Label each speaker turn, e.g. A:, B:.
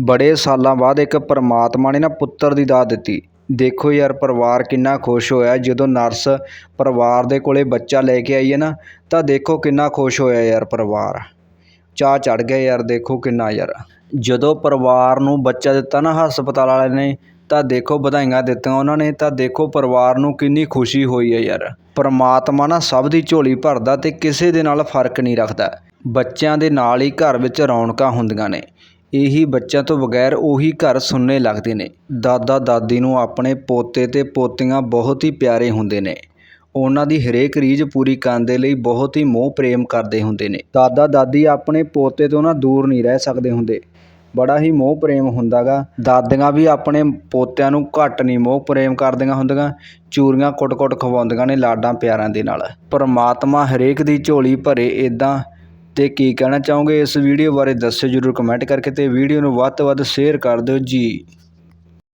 A: ਬੜੇ ਸਾਲਾਂ ਬਾਅਦ ਇੱਕ ਪਰਮਾਤਮਾ ਨੇ ਨਾ ਪੁੱਤਰ ਦੀ ਦਾਤ ਦਿੱਤੀ। ਦੇਖੋ ਯਾਰ, ਪਰਿਵਾਰ ਕਿੰਨਾ ਖੁਸ਼ ਹੋਇਆ। ਜਦੋਂ ਨਰਸ ਪਰਿਵਾਰ ਦੇ ਕੋਲੇ ਬੱਚਾ ਲੈ ਕੇ ਆਈ ਹੈ ਨਾ, ਤਾਂ ਦੇਖੋ ਕਿੰਨਾ ਖੁਸ਼ ਹੋਇਆ ਯਾਰ ਪਰਿਵਾਰ। ਚਾਅ ਚੜ੍ਹ ਗਿਆ ਯਾਰ, ਦੇਖੋ ਕਿੰਨਾ ਯਾਰ। ਜਦੋਂ ਪਰਿਵਾਰ ਨੂੰ ਬੱਚਾ ਦਿੱਤਾ ਨਾ ਹਸਪਤਾਲ ਵਾਲਿਆਂ ਨੇ, ਤਾਂ ਦੇਖੋ ਵਧਾਈਆਂ ਦਿੱਤੀਆਂ ਉਹਨਾਂ ਨੇ, ਤਾਂ ਦੇਖੋ ਪਰਿਵਾਰ ਨੂੰ ਕਿੰਨੀ ਖੁਸ਼ੀ ਹੋਈ ਹੈ ਯਾਰ। ਪਰਮਾਤਮਾ ਨਾ ਸਭ ਦੀ ਝੋਲੀ ਭਰਦਾ ਤੇ ਕਿਸੇ ਦੇ ਨਾਲ ਫ਼ਰਕ ਨਹੀਂ ਰੱਖਦਾ। ਬੱਚਿਆਂ ਦੇ ਨਾਲ ਹੀ ਘਰ ਵਿੱਚ ਰੌਣਕਾਂ ਹੁੰਦੀਆਂ ਨੇ। ਇਹੀ ਬੱਚਿਆਂ ਤੋਂ ਬਗੈਰ ਉਹੀ ਘਰ ਸੁੰਨੇ ਲੱਗਦੇ ਨੇ। ਦਾਦਾ ਦਾਦੀ ਨੂੰ ਆਪਣੇ ਪੋਤੇ ਅਤੇ ਪੋਤੀਆਂ ਬਹੁਤ ਹੀ ਪਿਆਰੇ ਹੁੰਦੇ ਨੇ। ਉਹਨਾਂ ਦੀ ਹਰੇਕ ਰੀਝ ਪੂਰੀ ਕਰਨ ਦੇ ਲਈ ਬਹੁਤ ਹੀ ਮੋਹ ਪ੍ਰੇਮ ਕਰਦੇ ਹੁੰਦੇ ਨੇ। ਦਾਦਾ ਦਾਦੀ ਆਪਣੇ ਪੋਤੇ ਤੋਂ ਨਾ ਦੂਰ ਨਹੀਂ ਰਹਿ ਸਕਦੇ ਹੁੰਦੇ। ਬੜਾ ਹੀ ਮੋਹ ਪ੍ਰੇਮ ਹੁੰਦਾ ਗਾ। ਦਾਦੀਆਂ ਵੀ ਆਪਣੇ ਪੋਤਿਆਂ ਨੂੰ ਘੱਟ ਨਹੀਂ ਮੋਹ ਪ੍ਰੇਮ ਕਰਦੀਆਂ ਹੁੰਦੀਆਂ। ਚੂਰੀਆਂ ਕੁੱਟ-ਕੁੱਟ ਖਵਾਉਂਦੀਆਂ ਨੇ ਲਾਡਾਂ ਪਿਆਰਾਂ ਦੇ ਨਾਲ। ਪਰਮਾਤਮਾ ਹਰੇਕ ਦੀ ਝੋਲੀ ਭਰੇ ਇੱਦਾਂ ਅਤੇ ਕੀ ਕਹਿਣਾ ਚਾਹੋਗੇ ਇਸ ਵੀਡੀਓ ਬਾਰੇ ਦੱਸਿਓ ਜਰੂਰ ਕਮੈਂਟ ਕਰਕੇ ਅਤੇ ਵੀਡੀਓ ਨੂੰ ਵੱਧ ਤੋਂ ਵੱਧ ਸ਼ੇਅਰ ਕਰ ਦਿਓ ਜੀ।